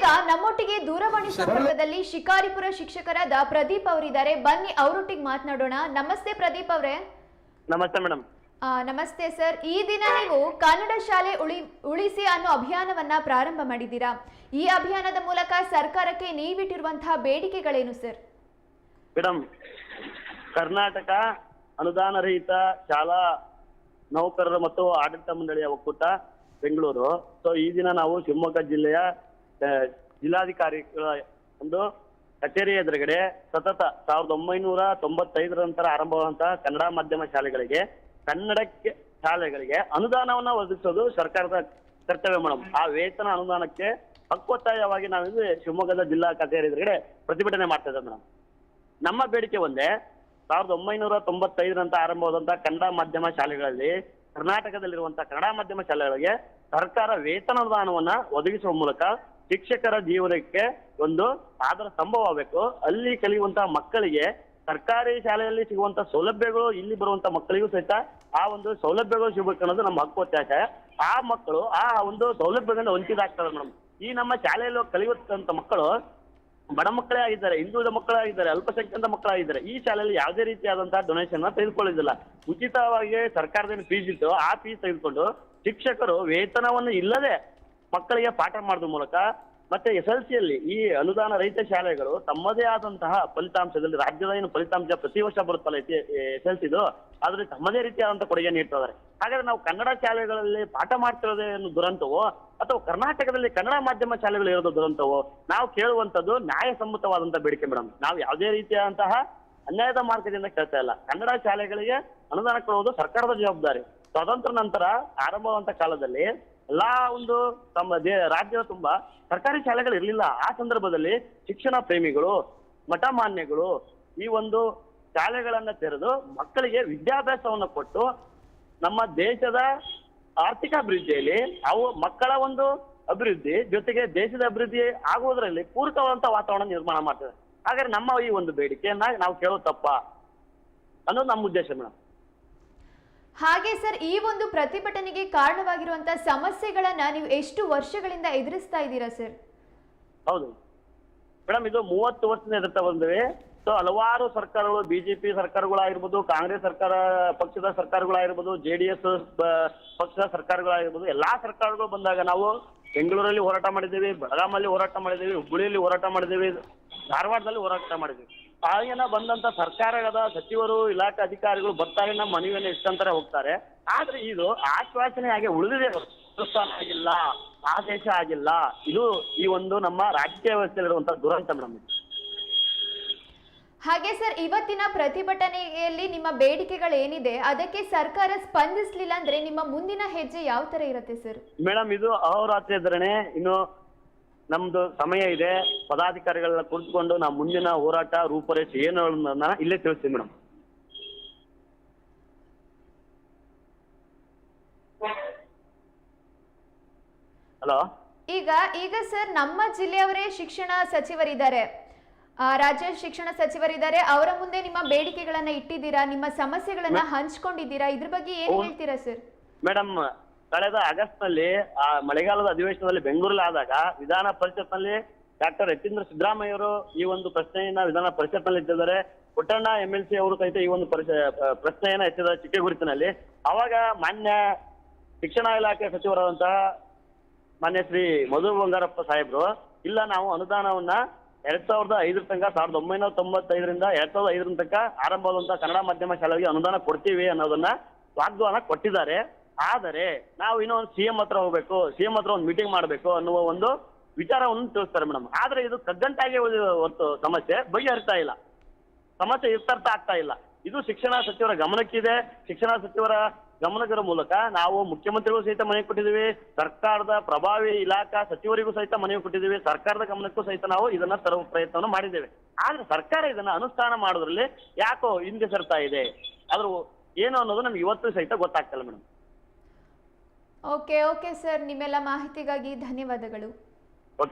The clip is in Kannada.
ಈಗ ನಮ್ಮೊಟ್ಟಿಗೆ ದೂರವಾಣಿ ಸಂಪರ್ಕದಲ್ಲಿ ಶಿಕಾರಿಪುರ ಶಿಕ್ಷಕರಾದ ಪ್ರದೀಪ್ ಅವರಿದ್ದಾರೆ. ಬನ್ನಿ ಅವರೊಟ್ಟಿಗೆ ಮಾತನಾಡೋಣ. ನಮಸ್ತೆ ಪ್ರದೀಪ್ ಅವರೇ. ನಮಸ್ತೆ ಮೇಡಮ್. ನಮಸ್ತೆ ಸರ್. ಈ ದಿನ ನೀವು ಕನ್ನಡ ಶಾಲೆ ಉಳಿ ಉಳಿಸಿ ಅನ್ನೋ ಅಭಿಯಾನವನ್ನ ಪ್ರಾರಂಭ ಮಾಡಿದ್ದೀರಾ? ಈ ಅಭಿಯಾನದ ಮೂಲಕ ಸರ್ಕಾರಕ್ಕೆ ನೀವಿಟ್ಟಿರುವಂತಹ ಬೇಡಿಕೆಗಳೇನು ಸರ್? ಮೇಡಮ್ ಕರ್ನಾಟಕ ಅನುದಾನ ರಹಿತ ಶಾಲಾ ನೌಕರರ ಮತ್ತು ಆಡಳಿತ ಮಂಡಳಿಯ ಒಕ್ಕೂಟ ಬೆಂಗಳೂರು. ಸೊ ಈ ದಿನ ನಾವು ಶಿವಮೊಗ್ಗ ಜಿಲ್ಲೆಯ ಜಿಲ್ಲಾಧಿಕಾರಿಗಳ ಒಂದು ಕಚೇರಿ ಎದುರುಗಡೆ ಸತತ ಸಾವಿರದ ಒಂಬೈನೂರ ತೊಂಬತ್ತೈದರ ನಂತರ ಆರಂಭವಾದಂತಹ ಕನ್ನಡ ಮಾಧ್ಯಮ ಶಾಲೆಗಳಿಗೆ, ಕನ್ನಡಕ್ಕೆ ಶಾಲೆಗಳಿಗೆ ಅನುದಾನವನ್ನ ಒದಗಿಸೋದು ಸರ್ಕಾರದ ಕರ್ತವ್ಯ ಮೇಡಮ್ ಆ ವೇತನ ಅನುದಾನಕ್ಕೆ ಹಕ್ಕೊತ್ತಾಯವಾಗಿ ನಾವಿಂದು ಶಿವಮೊಗ್ಗದ ಜಿಲ್ಲಾ ಕಚೇರಿ ಎದುರುಗಡೆ ಪ್ರತಿಭಟನೆ ಮಾಡ್ತಾ ಇದ್ದೇವೆ ಮೇಡಮ್ ನಮ್ಮ ಬೇಡಿಕೆ ಒಂದೇ, ಸಾವಿರದ ಒಂಬೈನೂರ ತೊಂಬತ್ತೈದರಂತ ಆರಂಭವಾದಂತಹ ಕನ್ನಡ ಮಾಧ್ಯಮ ಶಾಲೆಗಳಲ್ಲಿ, ಕರ್ನಾಟಕದಲ್ಲಿರುವಂತಹ ಕನ್ನಡ ಮಾಧ್ಯಮ ಶಾಲೆಗಳಿಗೆ ಸರ್ಕಾರ ವೇತನ ಅನುದಾನವನ್ನ ಒದಗಿಸುವ ಮೂಲಕ ಶಿಕ್ಷಕರ ಜೀವನಕ್ಕೆ ಒಂದು ಆಧಾರ ಸ್ತಂಭವಾಗಬೇಕು ಅಲ್ಲಿ ಕಲಿಯುವಂತಹ ಮಕ್ಕಳಿಗೆ ಸರ್ಕಾರಿ ಶಾಲೆಯಲ್ಲಿ ಸಿಗುವಂತ ಸೌಲಭ್ಯಗಳು, ಇಲ್ಲಿ ಬರುವಂತ ಮಕ್ಕಳಿಗೂ ಸಹಿತ ಆ ಒಂದು ಸೌಲಭ್ಯಗಳು ಸಿಗಬೇಕು ಅನ್ನೋದು ನಮ್ಮ ಹಕ್ಕು ಒತ್ತಾಯ ಆ ಮಕ್ಕಳು ಆ ಒಂದು ಸೌಲಭ್ಯಗಳನ್ನ ವಂಚಿತ ಆಗ್ತದೆ ಮೇಡಮ್. ಈ ನಮ್ಮ ಶಾಲೆಯಲ್ಲಿ ಕಲಿಯುವಂತ ಮಕ್ಕಳು ಬಡ ಮಕ್ಕಳೇ ಆಗಿದ್ದಾರೆ, ಹಿಂದುಳಿದ ಮಕ್ಕಳಾಗಿದ್ದಾರೆ ಅಲ್ಪಸಂಖ್ಯಾತ ಮಕ್ಕಳಾಗಿದ್ದಾರೆ ಈ ಶಾಲೆಯಲ್ಲಿ ಯಾವುದೇ ರೀತಿಯಾದಂತಹ ಡೊನೇಷನ್ ತೆಗೆದುಕೊಳ್ಳೋದಿಲ್ಲ. ಉಚಿತವಾಗಿ ಸರ್ಕಾರದಿಂದ ಫೀಸ್ ಇತ್ತು ಆ ಫೀಸ್ ತೆಗೆದುಕೊಂಡು ಶಿಕ್ಷಕರು ವೇತನವನ್ನು ಇಲ್ಲದೆ ಮಕ್ಕಳಿಗೆ ಪಾಠ ಮಾಡೋದ್ರ ಮೂಲಕ ಮತ್ತೆ ಎಸ್ ಎಲ್ ಸಿಯಲ್ಲಿ ಈ ಅನುದಾನ ರಹಿತ ಶಾಲೆಗಳು ತಮ್ಮದೇ ಆದಂತಹ ಫಲಿತಾಂಶದಲ್ಲಿ ರಾಜ್ಯದ ಏನು ಫಲಿತಾಂಶ ಪ್ರತಿ ವರ್ಷ ಬರುತ್ತಲ್ಲ ಎಸ್ ಎಲ್ ಸಿದು ಅದ್ರಲ್ಲಿ ತಮ್ಮದೇ ರೀತಿಯಾದಂತಹ ಕೊಡುಗೆ ನೀಡ್ತಿದ್ದಾರೆ. ಹಾಗಾದ್ರೆ ನಾವು ಕನ್ನಡ ಶಾಲೆಗಳಲ್ಲಿ ಪಾಠ ಮಾಡ್ತಿರೋದೇ ದುರಂತವೋ, ಅಥವಾ ಕರ್ನಾಟಕದಲ್ಲಿ ಕನ್ನಡ ಮಾಧ್ಯಮ ಶಾಲೆಗಳು ಇರೋದು ದುರಂತವೋ, ನಾವು ಕೇಳುವಂತದ್ದು ನ್ಯಾಯಸಮ್ಮತವಾದಂತಹ ಬೇಡಿಕೆ ಮೇಡಮ್ ನಾವು ಯಾವುದೇ ರೀತಿಯಾದಂತಹ ಅನ್ಯಾಯದ ಮಾರ್ಗದಿಂದ ಕೇಳ್ತಾ ಇಲ್ಲ. ಕನ್ನಡ ಶಾಲೆಗಳಿಗೆ ಅನುದಾನ ಕೊಡುವುದು ಸರ್ಕಾರದ ಜವಾಬ್ದಾರಿ. ಸ್ವಾತಂತ್ರ್ಯ ನಂತರ ಆರಂಭವಾದಂತ ಕಾಲದಲ್ಲಿ ಎಲ್ಲಾ ಒಂದು ತಮ್ಮ ದೇ, ರಾಜ್ಯದ ತುಂಬಾ ಸರ್ಕಾರಿ ಶಾಲೆಗಳು ಇರಲಿಲ್ಲ. ಆ ಸಂದರ್ಭದಲ್ಲಿ ಶಿಕ್ಷಣ ಪ್ರೇಮಿಗಳು, ಮಠಮಾನ್ಯಗಳು ಈ ಒಂದು ಶಾಲೆಗಳನ್ನ ತೆರೆದು ಮಕ್ಕಳಿಗೆ ವಿದ್ಯಾಭ್ಯಾಸವನ್ನು ಕೊಟ್ಟು ನಮ್ಮ ದೇಶದ ಆರ್ಥಿಕ ಅಭಿವೃದ್ಧಿಯಲ್ಲಿ ಅವು ಮಕ್ಕಳ ಒಂದು ಅಭಿವೃದ್ಧಿ ಜೊತೆಗೆ ದೇಶದ ಅಭಿವೃದ್ಧಿ ಆಗುವುದರಲ್ಲಿ ಪೂರಕವಾದಂತ ವಾತಾವರಣ ನಿರ್ಮಾಣ ಮಾಡ್ತದೆ. ಹಾಗಾದ್ರೆ ನಮ್ಮ ಈ ಒಂದು ಬೇಡಿಕೆಯನ್ನ ನಾವು ಕೇಳೋದು ತಪ್ಪ ಅನ್ನೋದು ನಮ್ಮ ಉದ್ದೇಶ ಮೇಡಮ್ ಹಾಗೆ ಸರ್, ಈ ಒಂದು ಪ್ರತಿಭಟನೆಗೆ ಕಾರಣವಾಗಿರುವಂತ ಸಮಸ್ಯೆಗಳನ್ನ ನೀವು ಎಷ್ಟು ವರ್ಷಗಳಿಂದ ಎದುರಿಸ್ತಾ ಇದ್ದೀರಾ ಸರ್? ಹೌದು. ಮೇಡಮ್, ಇದು ಮೂವತ್ತು ವರ್ಷದಿಂದ ಎದುರ್ತಾ ಬಂದಿವೆ ಸೊ ಹಲವಾರು ಸರ್ಕಾರಗಳು, ಬಿಜೆಪಿ ಸರ್ಕಾರಗಳಾಗಿರ್ಬೋದು, ಕಾಂಗ್ರೆಸ್ ಸರ್ಕಾರ, ಪಕ್ಷದ ಸರ್ಕಾರಗಳಾಗಿರ್ಬೋದು, ಜೆ ಡಿ ಎಸ್ ಪಕ್ಷದ ಸರ್ಕಾರಗಳಾಗಿರ್ಬೋದು, ಎಲ್ಲಾ ಸರ್ಕಾರಗಳು ಬಂದಾಗ ನಾವು ಬೆಂಗಳೂರಲ್ಲಿ ಹೋರಾಟ ಮಾಡಿದ್ದೇವೆ ಬೆಳಗಾಮಲ್ಲಿ ಹೋರಾಟ ಮಾಡಿದ್ದೇವೆ, ಹುಬ್ಬಳ್ಳಿಯಲ್ಲಿ ಹೋರಾಟ ಮಾಡಿದ್ದೇವೆ, ಧಾರವಾಡದಲ್ಲಿ ಹೋರಾಟ ಮಾಡಿದ್ದೀವಿ. ಆಗಿನ ಬಂದಂತ ಸರ್ಕಾರದ ಸಚಿವರು ಇಲಾಖೆ ಅಧಿಕಾರಿಗಳು ಬರ್ತಾರೆ ನಮ್ಮ ಮನವಿಯನ್ನು ಇಷ್ಟಂತಾರೆ ಹೋಗ್ತಾರೆ. ಆದ್ರೆ ಇದು ಆಶ್ವಾಸನೆ ಆಗಿ ಉಳಿದಿದೆ ಆಗಿಲ್ಲ ಆದೇಶ ಆಗಿಲ್ಲ. ಇದು ಈ ಒಂದು ನಮ್ಮ ರಾಜಕೀಯ ವ್ಯವಸ್ಥೆಯಲ್ಲಿರುವಂತಹ ದುರಂತ ಮೇಡಮ್ ಹಾಗೆ ಸರ್ ಇವತ್ತಿನ ಪ್ರತಿಭಟನೆಯಲ್ಲಿ ನಿಮ್ಮ ಬೇಡಿಕೆಗಳು ಏನಿದೆ? ಅದಕ್ಕೆ ಸರ್ಕಾರ ಸ್ಪಂದಿಸ್ಲಿಲ್ಲ ಅಂದ್ರೆ ನಿಮ್ಮ ಮುಂದಿನ ಹೆಜ್ಜೆ ಯಾವ ತರ ಇರುತ್ತೆ ಸರ್? ಮೇಡಮ್ ಇದು ಅಹೋರಾತ್ರಿ ಧರಣೆ ಇನ್ನು ನಮ್ದು ಸಮಯ ಇದೆ. ಪದಾಧಿಕಾರಿಗಳನ್ನ ಕುಳಿತುಕೊಂಡು ನಾವು ಮುಂದಿನ ಹೋರಾಟ ರೂಪರೇಷೆ ಏನು ಅನ್ನೋದನ್ನ ಇಲ್ಲೇ ತಿಳಿಸ್ತೀವಿ ಮೇಡಮ್. ಹಲೋ? ಈಗ ಈಗ ಸರ್ ನಮ್ಮ ಜಿಲ್ಲೆಯವರೇ ಶಿಕ್ಷಣ ಸಚಿವರಿದ್ದಾರೆ. ಆ, ರಾಜ್ಯ ಶಿಕ್ಷಣ ಸಚಿವರಿದ್ದಾರೆ. ಅವರ ಮುಂದೆ ನಿಮ್ಮ ಬೇಡಿಕೆಗಳನ್ನ ಇಟ್ಟಿದ್ದೀರಾ? ನಿಮ್ಮ ಸಮಸ್ಯೆಗಳನ್ನ ಹಂಚ್ಕೊಂಡಿದ್ದೀರಾ? ಇದ್ರ ಬಗ್ಗೆ ಏನ್ ಹೇಳ್ತೀರಾ ಸರ್? ಮೇಡಮ್ ಕಳೆದ ಆಗಸ್ಟ್ನಲ್ಲಿ ಆ ಮಳೆಗಾಲದ ಅಧಿವೇಶನದಲ್ಲಿ ಬೆಂಗಳೂರಲ್ಲಿ ಆದಾಗ ವಿಧಾನ ಪರಿಷತ್ನಲ್ಲಿ ಡಾಕ್ಟರ್ ಯತೀಂದ್ರ ಸಿದ್ದರಾಮಯ್ಯ ಅವರು ಈ ಒಂದು ಪ್ರಶ್ನೆಯನ್ನ ವಿಧಾನ ಪರಿಷತ್ನಲ್ಲಿ ಎತ್ತಿದ್ದಾರೆ. ಪುಟ್ಟಣ್ಣ ಎಂ ಎಲ್ ಸಿ ಅವರು ಸಹಿತ ಈ ಒಂದು ಪ್ರಶ್ನೆಯನ್ನ ಎತ್ತಿದ ಚಿಕ್ಕ ಗುರುತಿನಲ್ಲಿ. ಅವಾಗ ಮಾನ್ಯ ಶಿಕ್ಷಣ ಇಲಾಖೆ ಸಚಿವರಾದಂತಹ ಮಾನ್ಯ ಶ್ರೀ ಮಧು ಬಂಗಾರಪ್ಪ ಸಾಹೇಬ್ರು, ಇಲ್ಲ ನಾವು ಅನುದಾನವನ್ನ ಎರಡ್ ಸಾವಿರದ ಐದರ ತನಕ, ಸಾವಿರದ ಒಂಬೈನೂರ ತೊಂಬತ್ತೈದರಿಂದ ಎರಡ್ ಸಾವಿರದ ಐದರ ತನಕ ಆರಂಭವಾದಂತಹ ಕನ್ನಡ ಮಾಧ್ಯಮ ಶಾಲೆಗೆ ಅನುದಾನ ಕೊಡ್ತೀವಿ ಅನ್ನೋದನ್ನ ವಾಗ್ದಾನ ಕೊಟ್ಟಿದ್ದಾರೆ. ಆದರೆ ನಾವು ಇನ್ನೊಂದು ಸಿಎಂ ಹತ್ರ ಹೋಗ್ಬೇಕು ಸಿಎಂ ಹತ್ರ ಒಂದು ಮೀಟಿಂಗ್ ಮಾಡಬೇಕು ಅನ್ನುವ ಒಂದು ವಿಚಾರವನ್ನು ತಿಳಿಸ್ತಾರೆ ಮೇಡಮ್. ಆದ್ರೆ ಇದು ಕಗ್ಗಂಟಾಗಿ ಹೊರತು ಸಮಸ್ಯೆ ಬಗೆಹರಿತಾ ಇಲ್ಲ. ಸಮಸ್ಯೆ ಇತ್ಯರ್ಥ ಆಗ್ತಾ ಇಲ್ಲ. ಇದು ಶಿಕ್ಷಣ ಸಚಿವರ ಗಮನಕ್ಕಿದೆ. ಶಿಕ್ಷಣ ಸಚಿವರ ಗಮನದರ ಮೂಲಕ ನಾವು ಮುಖ್ಯಮಂತ್ರಿಗಳು ಸಹಿತ ಮನವಿ ಕೊಟ್ಟಿದ್ದೀವಿ, ಸರ್ಕಾರದ ಪ್ರಭಾವಿ ಇಲಾಖಾ ಸಚಿವರಿಗೂ ಸಹಿತ ಮನವಿ ಕೊಟ್ಟಿದ್ದೀವಿ, ಸರ್ಕಾರದ ಗಮನಕ್ಕೂ ಸಹಿತ ನಾವು ಇದನ್ನ ತರುವ ಪ್ರಯತ್ನವನ್ನು ಮಾಡಿದ್ದೇವೆ. ಆದ್ರೆ ಸರ್ಕಾರ ಇದನ್ನ ಅನುಷ್ಠಾನ ಮಾಡೋದ್ರಲ್ಲಿ ಯಾಕೋ ಹಿಂದೆ ಸರ್ತಾ ಇದೆ? ಆದ್ರೂ ಏನು ಅನ್ನೋದು ನಮ್ಗೆ ಇವತ್ತು ಸಹಿತ ಗೊತ್ತಾಗ್ತಿಲ್ಲ ಮೇಡಮ್. Okay okay sir. ನಿಮ್ಮೆಲ್ಲ ಮಾಹಿತಿಗಾಗಿ ಧನ್ಯವಾದಗಳು.